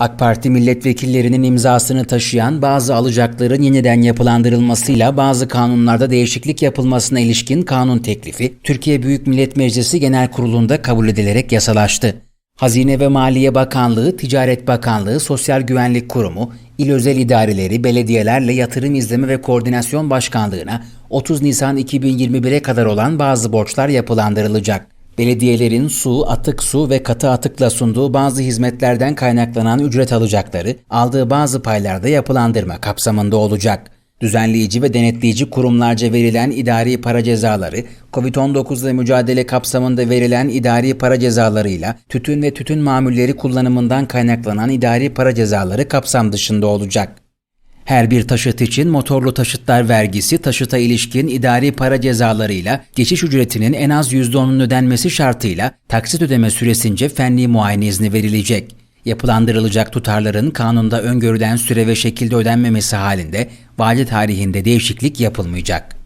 AK Parti milletvekillerinin imzasını taşıyan bazı alacakların yeniden yapılandırılmasıyla bazı kanunlarda değişiklik yapılmasına ilişkin kanun teklifi Türkiye Büyük Millet Meclisi Genel Kurulu'nda kabul edilerek yasalaştı. Hazine ve Maliye Bakanlığı, Ticaret Bakanlığı, Sosyal Güvenlik Kurumu, il özel idareleri, belediyelerle Yatırım İzleme ve Koordinasyon Başkanlığı'na 30 Nisan 2021'e kadar olan bazı borçlar yapılandırılacak. Belediyelerin su, atık su ve katı atıkla sunduğu bazı hizmetlerden kaynaklanan ücret alacakları, aldığı bazı paylarda yapılandırma kapsamında olacak. Düzenleyici ve denetleyici kurumlarca verilen idari para cezaları, COVID-19 ile mücadele kapsamında verilen idari para cezalarıyla tütün ve tütün mamulleri kullanımından kaynaklanan idari para cezaları kapsam dışında olacak. Her bir taşıt için motorlu taşıtlar vergisi taşıta ilişkin idari para cezalarıyla geçiş ücretinin en az %10'un ödenmesi şartıyla taksit ödeme süresince fenli muayene izni verilecek. Yapılandırılacak tutarların kanunda öngörülen süre ve şekilde ödenmemesi halinde vade tarihinde değişiklik yapılmayacak.